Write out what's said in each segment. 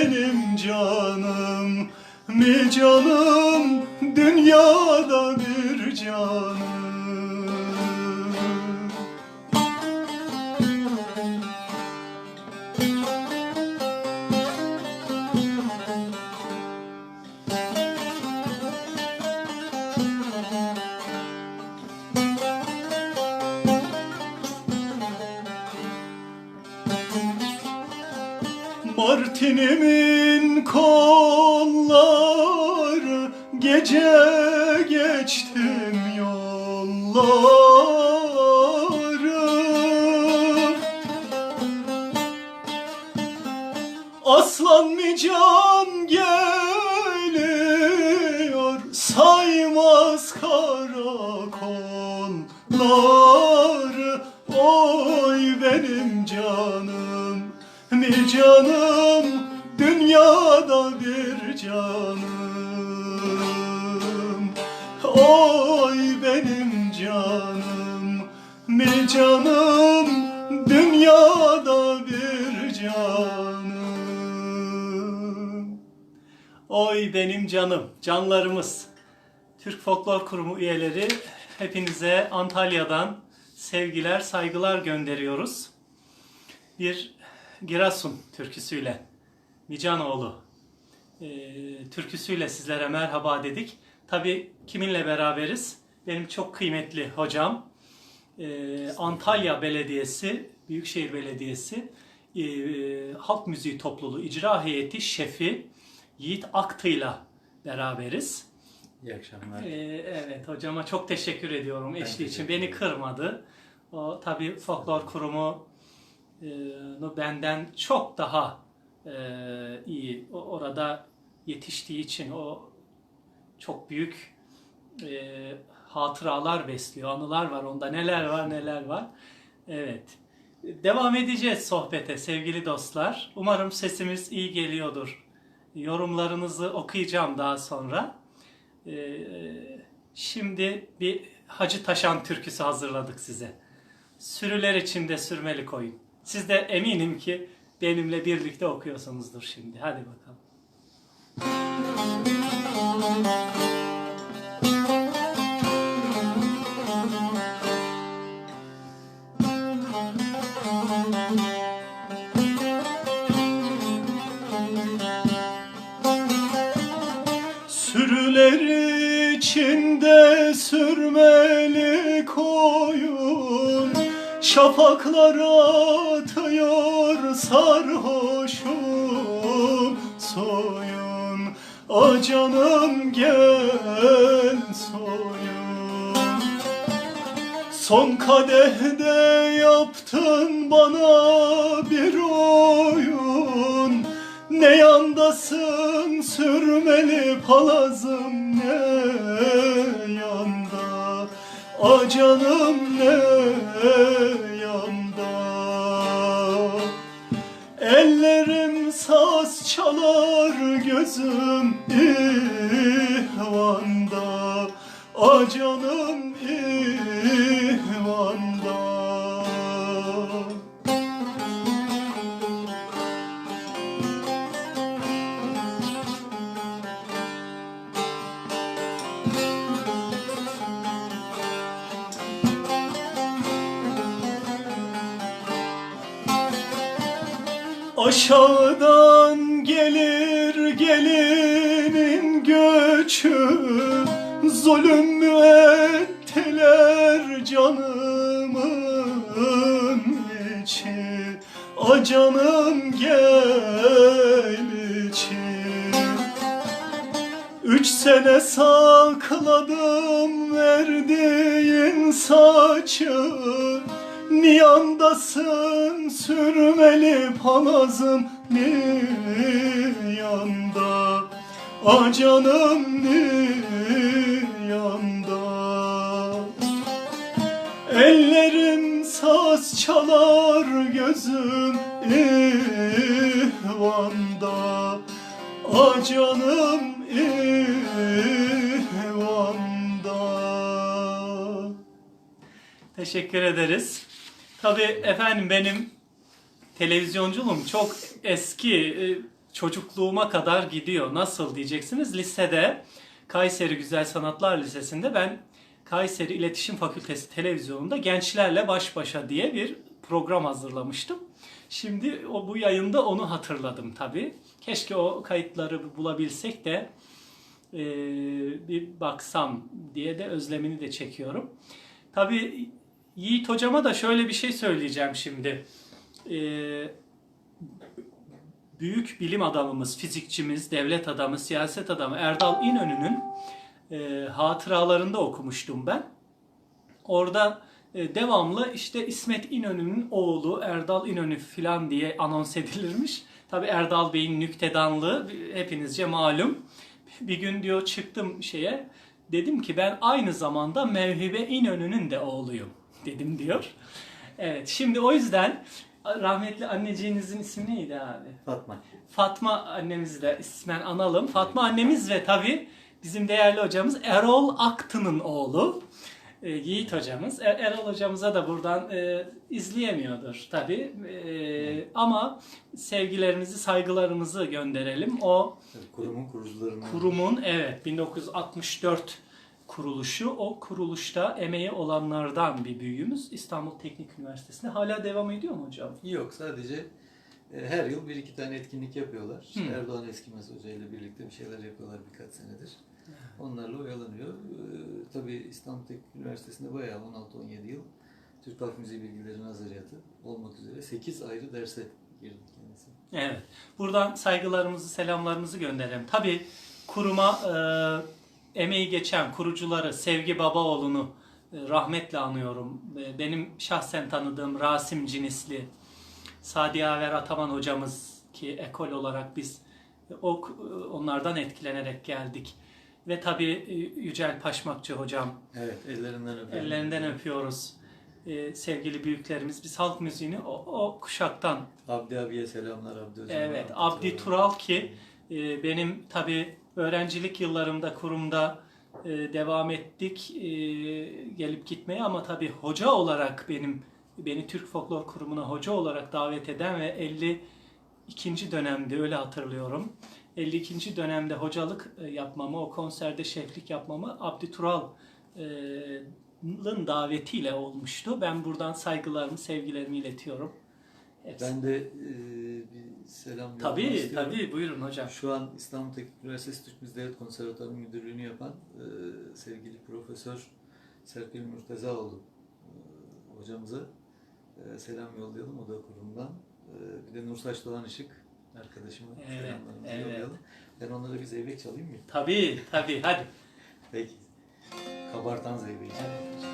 benim canım Bir canım karakolları Oy benim canım Bir canım Dünyada bir canım. Oy benim canım Bir canım Dünyada bir canım. Oy benim canım, canlarımız. Türk Folklor Kurumu üyeleri hepinize Antalya'dan sevgiler, saygılar gönderiyoruz. Bir Girasun türküsüyle, Nicanoğlu e, türküsüyle sizlere merhaba dedik. Tabi kiminle beraberiz? Benim çok kıymetli hocam, e, Antalya Belediyesi, Büyükşehir Belediyesi e, Halk Müziği Topluluğu İcra Heyeti Şefi Yiğit Aktı'yla beraberiz. İyi akşamlar. Ee, evet hocama çok teşekkür ediyorum eşliği için. Beni kırmadı. O tabii folklor kurumu e, benden çok daha e, iyi. O, orada yetiştiği için o çok büyük e, hatıralar besliyor. Anılar var onda. Neler var neler var. Evet. Devam edeceğiz sohbete sevgili dostlar. Umarım sesimiz iyi geliyordur. Yorumlarınızı okuyacağım daha sonra. Ee, şimdi bir Hacı Taşan türküsü hazırladık size. Sürüler içinde sürmeli koyun. Siz de eminim ki benimle birlikte okuyorsunuzdur şimdi. Hadi bakalım. Sürüler içinde sürmeli koyun. Şafaklar atıyor sarhoşum. Soyun A canım gel soyun. Son kadehde yaptın bana bir oyun Ne yandasın sürmeli palazım ne yanda? A canım ne yanda? Ellerim saz çalar gözüm ihvanda. A canım ihvanda Aşağıdan gelir gelinin göçü Zulüm sürmeli palazım niyanda Ah canım niyanda Ellerim saz çalar gözüm ihvanda Ah canım ihvanda Teşekkür ederiz. Tabii efendim benim televizyonculuğum çok eski e, çocukluğuma kadar gidiyor. Nasıl diyeceksiniz? Lisede Kayseri Güzel Sanatlar Lisesi'nde ben Kayseri İletişim Fakültesi televizyonunda gençlerle baş başa diye bir program hazırlamıştım. Şimdi o bu yayında onu hatırladım tabii. Keşke o kayıtları bulabilsek de e, bir baksam diye de özlemini de çekiyorum. Tabii Yiğit hocama da şöyle bir şey söyleyeceğim şimdi. Ee, büyük bilim adamımız, fizikçimiz, devlet adamı, siyaset adamı Erdal İnönü'nün e, hatıralarında okumuştum ben. Orada e, devamlı işte İsmet İnönü'nün oğlu Erdal İnönü filan diye anons edilirmiş. Tabi Erdal Bey'in nüktedanlığı hepinizce malum. Bir gün diyor çıktım şeye dedim ki ben aynı zamanda Mevhibe İnönü'nün de oğluyum dedim diyor. Evet şimdi o yüzden rahmetli anneciğinizin ismi neydi abi? Fatma. Fatma annemizi de ismen analım. Fatma annemiz ve tabii bizim değerli hocamız Erol Aktı'nın oğlu. E, Yiğit hocamız. E, Erol hocamıza da buradan e, izleyemiyordur tabii. E, ama sevgilerimizi, saygılarımızı gönderelim. O kurumun kurucularından. kurumun evet 1964 kuruluşu. O kuruluşta emeği olanlardan bir büyüğümüz İstanbul Teknik Üniversitesi'nde. Hala devam ediyor mu hocam? Yok sadece e, her yıl bir iki tane etkinlik yapıyorlar. İşte. Erdoğan Eskimez Hoca ile birlikte bir şeyler yapıyorlar birkaç senedir. Onlarla oyalanıyor. Ee, tabii İstanbul Teknik Üniversitesi'nde bayağı 16-17 yıl Türk Halk Müziği Bilgileri Nazariyatı olmak üzere 8 ayrı derse girdi kendisi. Evet. Buradan saygılarımızı, selamlarımızı gönderelim. Tabii kuruma e, emeği geçen kurucuları Sevgi Babaoğlu'nu e, rahmetle anıyorum. E, benim şahsen tanıdığım Rasim Cinisli, Sadi Aver Ataman hocamız ki ekol olarak biz e, o onlardan etkilenerek geldik. Ve tabii Yücel Paşmakçı hocam Evet ellerinden öperim. ellerinden öpüyoruz. Sevgili büyüklerimiz biz halk müziğini o, o kuşaktan Abdi abiye selamlar Abdi. Evet, Abdi Tural ki e, benim tabi öğrencilik yıllarımda kurumda e, devam ettik e, gelip gitmeye ama tabi hoca olarak benim beni Türk Folklor Kurumu'na hoca olarak davet eden ve 52. dönemde öyle hatırlıyorum. 52. dönemde hocalık e, yapmamı, o konserde şeflik yapmamı Abdi Tural'ın davetiyle olmuştu. Ben buradan saygılarımı, sevgilerimi iletiyorum. Hepsi. Ben de e, bir selam Tabii istiyorum. tabii buyurun hocam. Şu an İstanbul Teknik Üniversitesi Türk Müziği Devlet Konservatuarı Müdürlüğü'nü yapan e, sevgili Profesör Serpil Murtezaoğlu e, hocamıza e, selam yollayalım o da kurumdan. E, bir de Nursaç Doğan Işık arkadaşıma Evet, selamlarımızı evet. yollayalım. Ben onlara bir zeybek çalayım mı? Tabii tabii hadi. Peki. Kabartan zeybeği. Sırada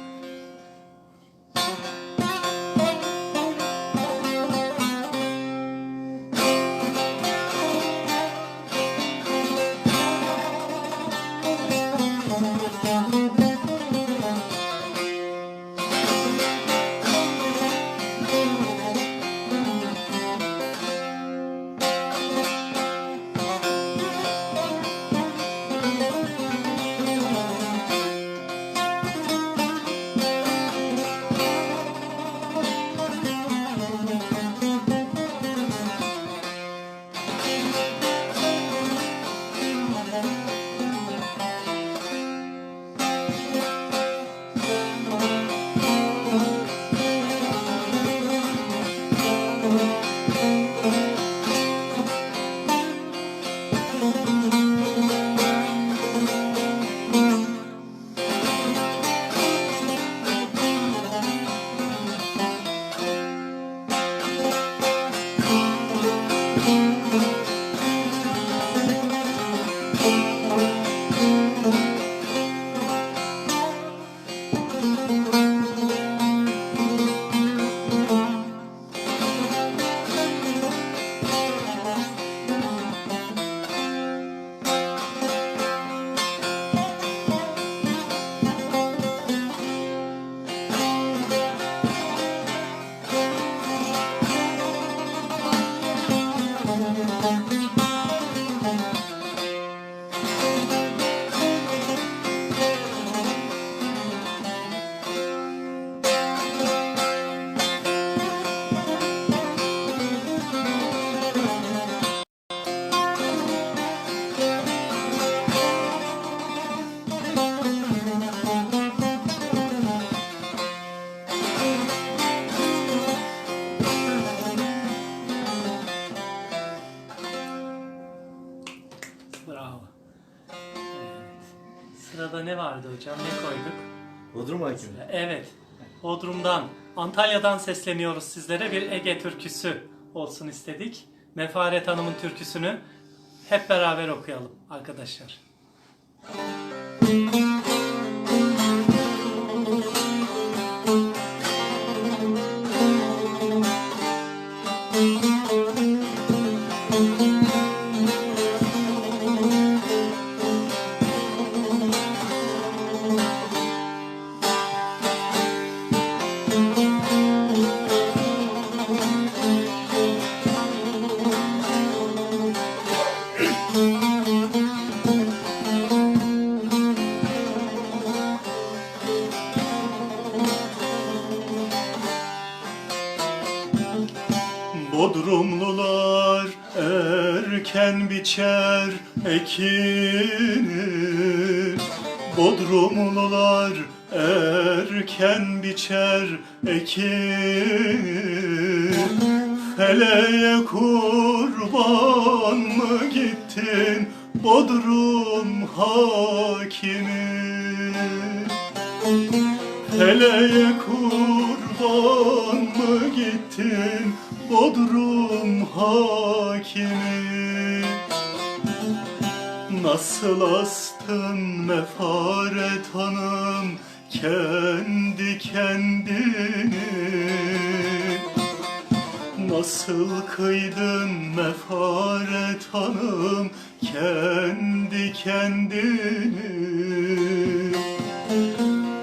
vardı hocam? Ne koyduk? Bodrum Hakimi. Evet. Bodrum'dan, Antalya'dan sesleniyoruz sizlere. Bir Ege türküsü olsun istedik. Mefaret Hanım'ın türküsünü hep beraber okuyalım arkadaşlar. Bodrumlular ekini Bodrumlular erken biçer ekini Feleğe kurban mı gittin Nasıl kıydın mefaret hanım kendi kendini?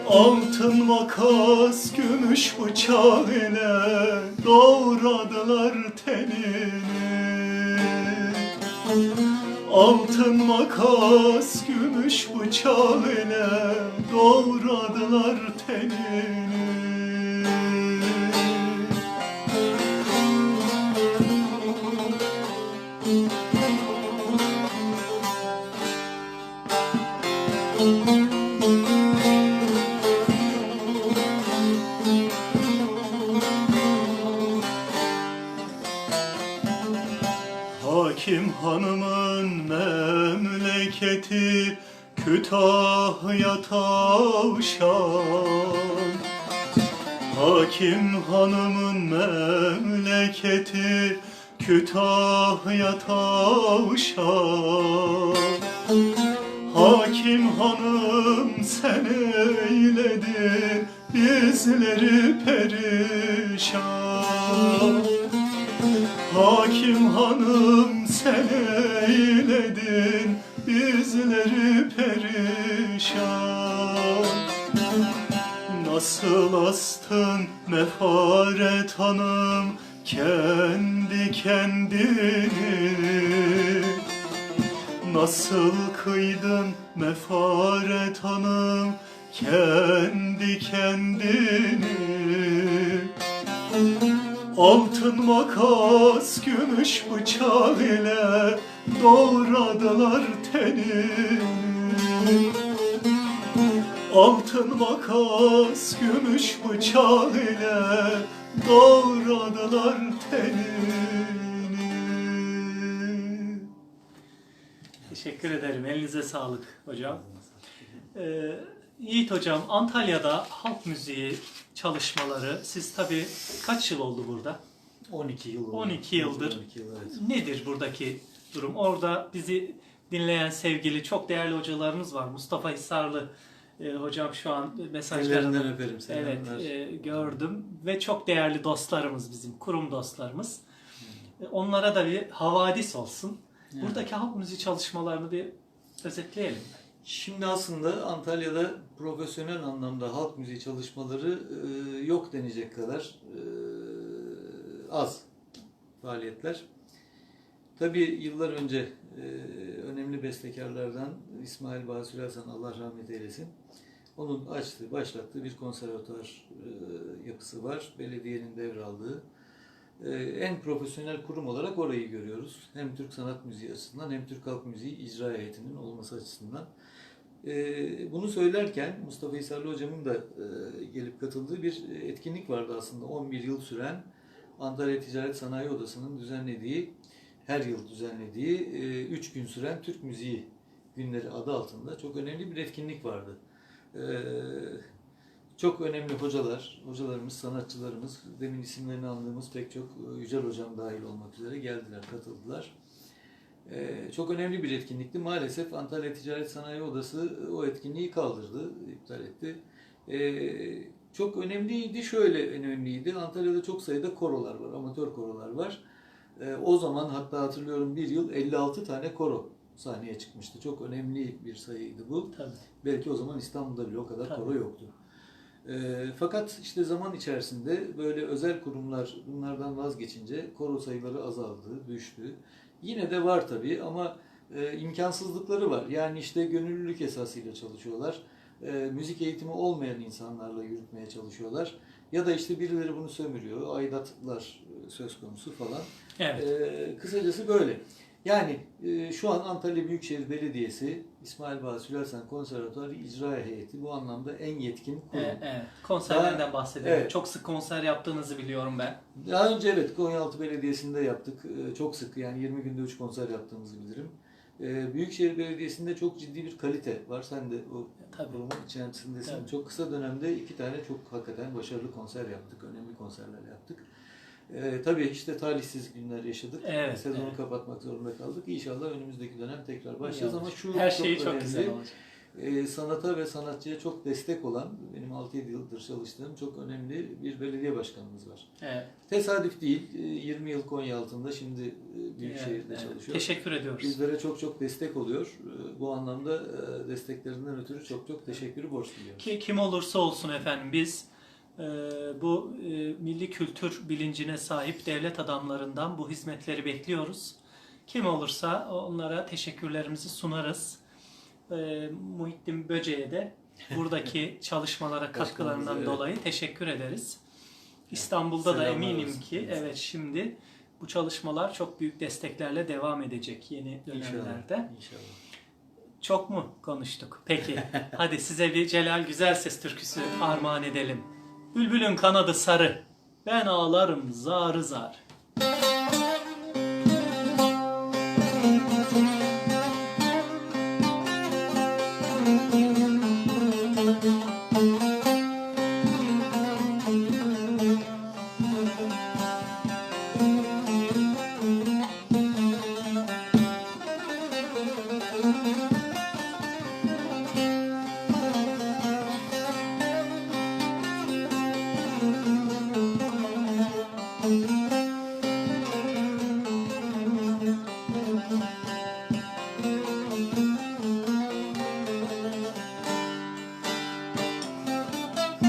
Altın makas gümüş bıçak ile doğradılar tenini. Altın makas gümüş bıçak ile doğradılar tenini Kütahya tavşan Hakim hanımın memleketi Kütahya tavşan. Hakim hanım sen eyledin bizleri perişan. Hakim hanım sen eyledin bizleri perişan. Nasıl astın mefaret hanım kendi kendini? Nasıl kıydın mefaret hanım kendi kendini Altın makas gümüş bıçak ile doğradılar tenini Altın makas gümüş bıçak ile doğradılar tenini Teşekkür ederim. Elinize sağlık hocam. Ee, Yiğit hocam Antalya'da halk müziği çalışmaları siz tabii kaç yıl oldu burada? 12 yıl oldu. 12 yıldır. 12 yıl evet. Nedir buradaki durum? Orada bizi dinleyen sevgili çok değerli hocalarımız var. Mustafa Hisarlı e, hocam şu an mesajlarını öperim evet e, gördüm ve çok değerli dostlarımız bizim kurum dostlarımız. E, onlara da bir havadis olsun. Buradaki halk müziği çalışmalarını bir özetleyelim. Şimdi aslında Antalya'da profesyonel anlamda halk müziği çalışmaları e, yok denecek kadar e, az faaliyetler. Tabii yıllar önce e, önemli bestekarlardan İsmail Basri Hasan Allah rahmet eylesin. Onun açtığı, başlattığı bir konservatuar e, yapısı var. Belediyenin devraldığı. E, en profesyonel kurum olarak orayı görüyoruz. Hem Türk sanat müziği açısından hem Türk halk müziği icra heyetinin olması açısından. E, bunu söylerken Mustafa İsarlı hocamın da e, gelip katıldığı bir etkinlik vardı aslında 11 yıl süren Antalya Ticaret Sanayi Odası'nın düzenlediği, her yıl düzenlediği 3 gün süren Türk müziği Günleri adı altında çok önemli bir etkinlik vardı. Çok önemli hocalar, hocalarımız, sanatçılarımız, demin isimlerini andığımız pek çok e, Yücel Hocam dahil olmak üzere geldiler, katıldılar. Ee, çok önemli bir etkinlikti. Maalesef Antalya Ticaret Sanayi Odası o etkinliği kaldırdı, iptal etti. Ee, çok önemliydi, şöyle önemliydi. Antalya'da çok sayıda korolar var, amatör korolar var. Ee, o zaman hatta hatırlıyorum bir yıl 56 tane koro sahneye çıkmıştı. Çok önemli bir sayıydı bu. Tabii. Belki o zaman İstanbul'da bile o kadar Tabii. koro yoktu. Ee, fakat işte zaman içerisinde böyle özel kurumlar bunlardan vazgeçince koro sayıları azaldı, düştü. Yine de var tabii ama e, imkansızlıkları var. Yani işte gönüllülük esasıyla çalışıyorlar. E, müzik eğitimi olmayan insanlarla yürütmeye çalışıyorlar. Ya da işte birileri bunu sömürüyor, aidatlar e, söz konusu falan. Evet. Ee, kısacası böyle. Yani e, şu an Antalya Büyükşehir Belediyesi İsmail Bahçeli Süleyman Konservatuarı İcra Heyeti bu anlamda en yetkin kurum. Evet, evet. Konserlerden Daha- bahsedelim. evet. Çok sık konser yaptığınızı biliyorum ben. Daha önce evet Konyaaltı Belediyesi'nde yaptık. Ee, Çok sık yani 20 günde 3 konser yaptığımızı bilirim. Ee, Büyükşehir Belediyesi'nde çok ciddi bir kalite var. Sen de o Tabii. kurumun içerisindesin. Tabii. Çok kısa dönemde iki tane çok hakikaten başarılı konser yaptık. Önemli konserler yaptık. Ee, tabii işte talihsiz günler yaşadık. Evet, Sezonu evet. kapatmak zorunda kaldık. İnşallah önümüzdeki dönem tekrar başlayacağız ama şu Her çok çok önemli. güzel olacak. Ee, sanata ve sanatçıya çok destek olan, benim 6-7 yıldır çalıştığım çok önemli bir belediye başkanımız var. Evet. Tesadüf değil, e, 20 yıl Konya altında şimdi e, Büyükşehir'de evet, evet. çalışıyor. Teşekkür ediyoruz. Bizlere çok çok destek oluyor. E, Bu anlamda e, desteklerinden ötürü çok çok teşekkürü borç duyuyoruz. Ki kim olursa olsun efendim biz e, bu e, milli kültür bilincine sahip devlet adamlarından bu hizmetleri bekliyoruz. Kim olursa onlara teşekkürlerimizi sunarız. E, Muhittin Böce'ye de buradaki çalışmalara katkılarından evet. dolayı teşekkür ederiz. İstanbul'da da Selamlar eminim olsun ki evet şimdi bu çalışmalar çok büyük desteklerle devam edecek yeni dönemlerde. İnşallah. İnşallah. Çok mu konuştuk? Peki. Hadi size bir Celal Güzel Ses türküsü armağan edelim. Bülbülün kanadı sarı. Ben ağlarım zar zar.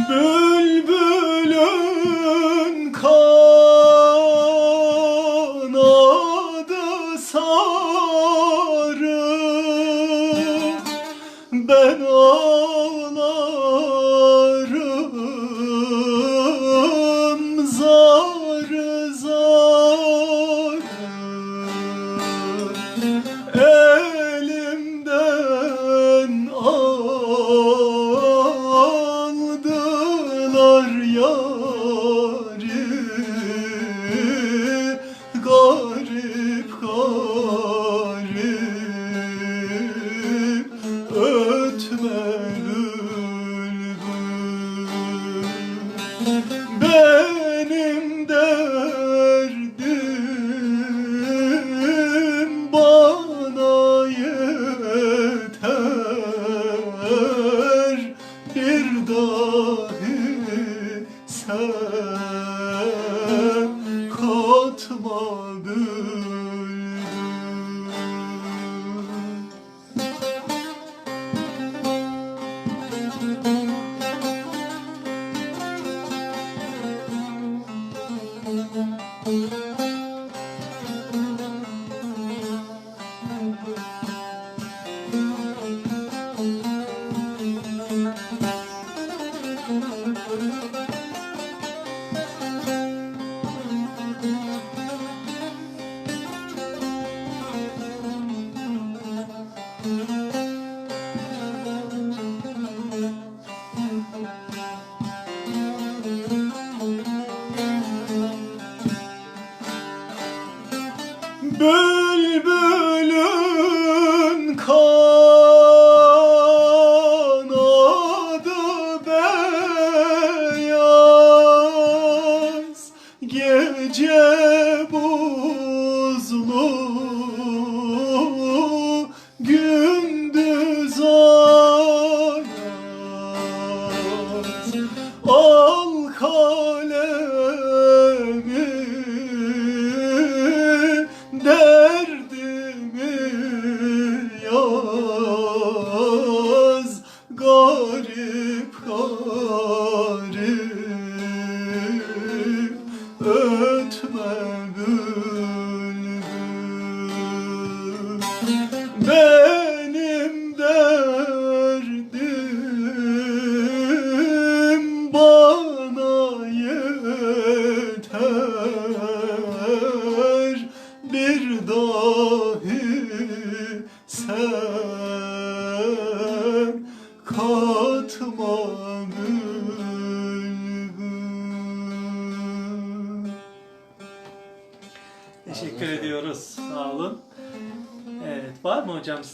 Bülbülün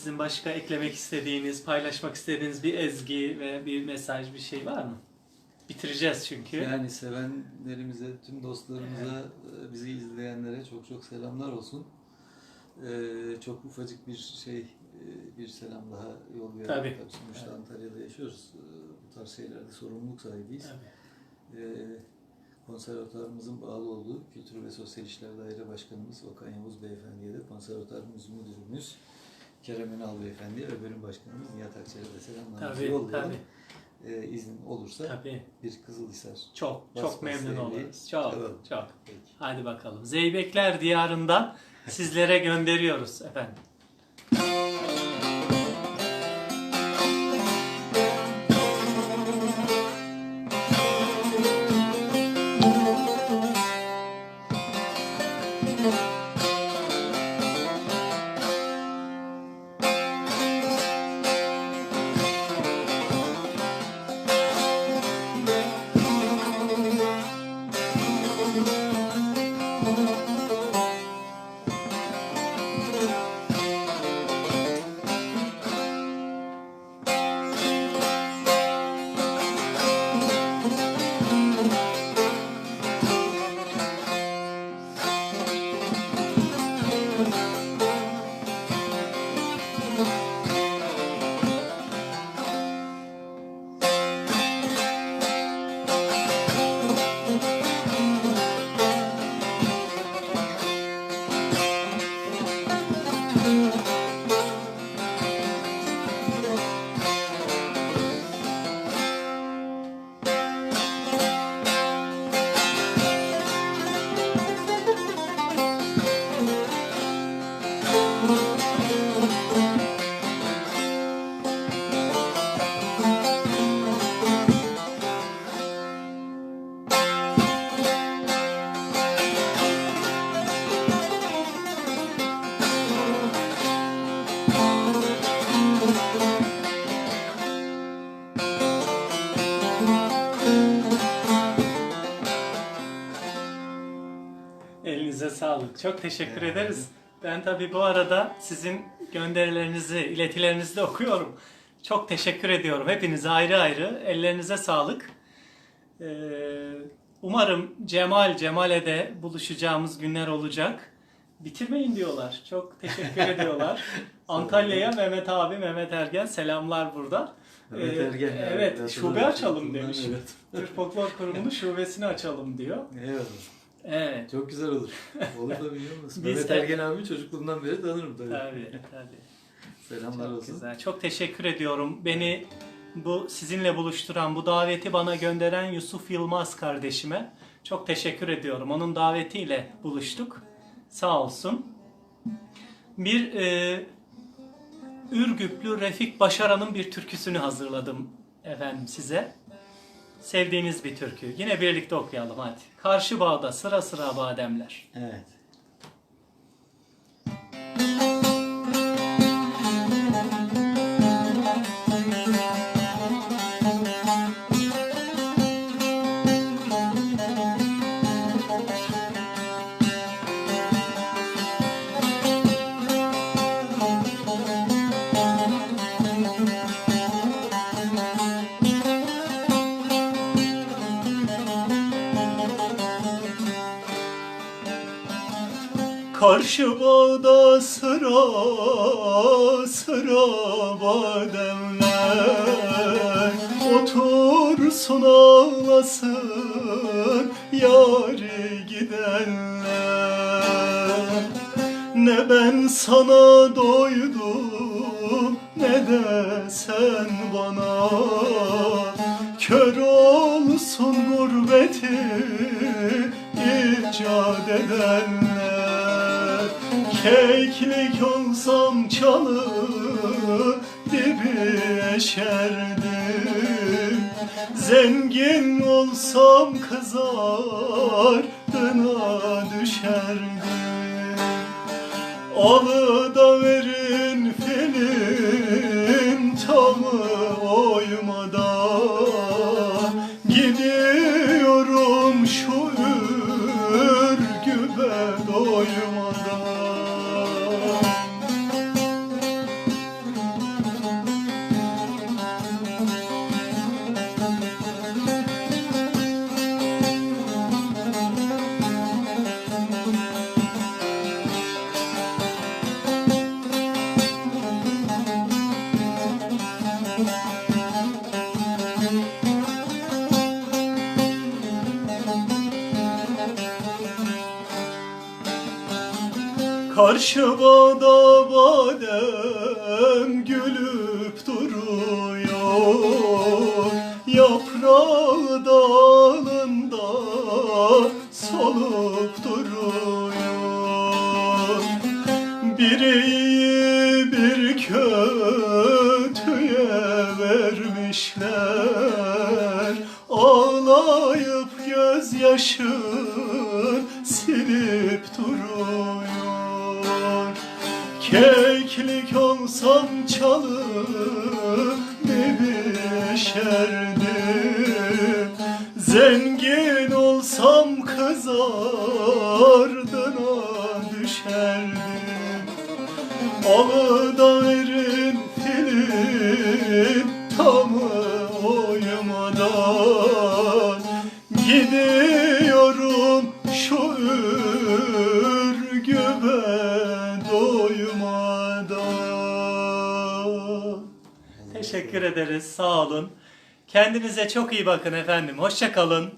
sizin başka eklemek istediğiniz, paylaşmak istediğiniz bir ezgi ve bir mesaj bir şey var mı? Bitireceğiz çünkü. Yani sevenlerimize, tüm dostlarımıza, e, bizi izleyenlere çok çok selamlar olsun. Ee, çok ufacık bir şey, e, bir selam daha yollayalım. Tabii. Sonuçta Evet. Antalya'da yaşıyoruz. Ee, Bu tarz şeylerde sorumluluk sahibiyiz. Tabii. Ee, konservatuarımızın bağlı olduğu Kültür ve Sosyal İşler Daire Başkanımız Okan Yavuz Beyefendi'ye de konservatuarımız müdürümüz Kerem Ünal Beyefendi'ye ve bölüm başkanımız Nihat Akçer'e de selamlarımızı Tabii, yollayalım. tabii, Ee, izin olursa tabii. bir Kızılhisar. Çok, çok Bas memnun oluruz. Çok, Tamam. çok. Peki. Hadi bakalım. Zeybekler diyarından sizlere gönderiyoruz efendim. Elinize sağlık. Çok teşekkür Evet. ederiz. Ben tabii bu arada sizin gönderilerinizi, iletilerinizi de okuyorum. Çok teşekkür ediyorum. Hepinize ayrı ayrı. Ellerinize sağlık. Ee, umarım Cemal, Cemal'e de buluşacağımız günler olacak. Bitirmeyin diyorlar. Çok teşekkür ediyorlar. Antalya'ya Mehmet abi, Mehmet Ergen selamlar burada. Mehmet Ee, Ergen, evet, evet, şube açalım demiş. evet. Türk Folklor Kurumu'nun şubesini açalım diyor. Evet. Evet. Çok güzel olur. Olur da biliyor musun? Biz Mehmet Ergen abi çocukluğumdan beri tanırım tabii. Tabii, tabii. Selamlar Çok olsun. güzel. Çok teşekkür ediyorum. Beni bu sizinle buluşturan, bu daveti bana gönderen Yusuf Yılmaz kardeşime çok teşekkür ediyorum. Onun davetiyle buluştuk. Sağ olsun. Bir e, Ürgüplü Refik Başaran'ın bir türküsünü hazırladım efendim size. Sevdiğiniz bir türkü. Yine birlikte okuyalım hadi. Karşı bağda sıra sıra bademler. Evet. Karşı bağda sıra sıra bademler Otursun ağlasın yari gidenler. Ne ben sana doydum ne de sen bana. Kör olsun gurbeti icat edenler Keklik olsam çalı dibi eşerdim Zengin olsam kızar dına düşerdim Alıda verin Karşı bağda badem Keklik olsam çalıp ne biçerdim Kendinize çok iyi bakın efendim. Hoşça kalın.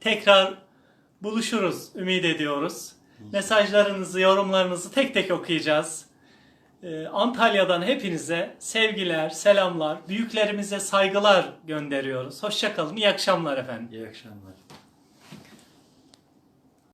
Tekrar buluşuruz ümit ediyoruz. Mesajlarınızı, yorumlarınızı tek tek okuyacağız. Ee, Antalya'dan hepinize sevgiler, selamlar, büyüklerimize saygılar gönderiyoruz. Hoşça kalın, iyi akşamlar efendim. İyi akşamlar.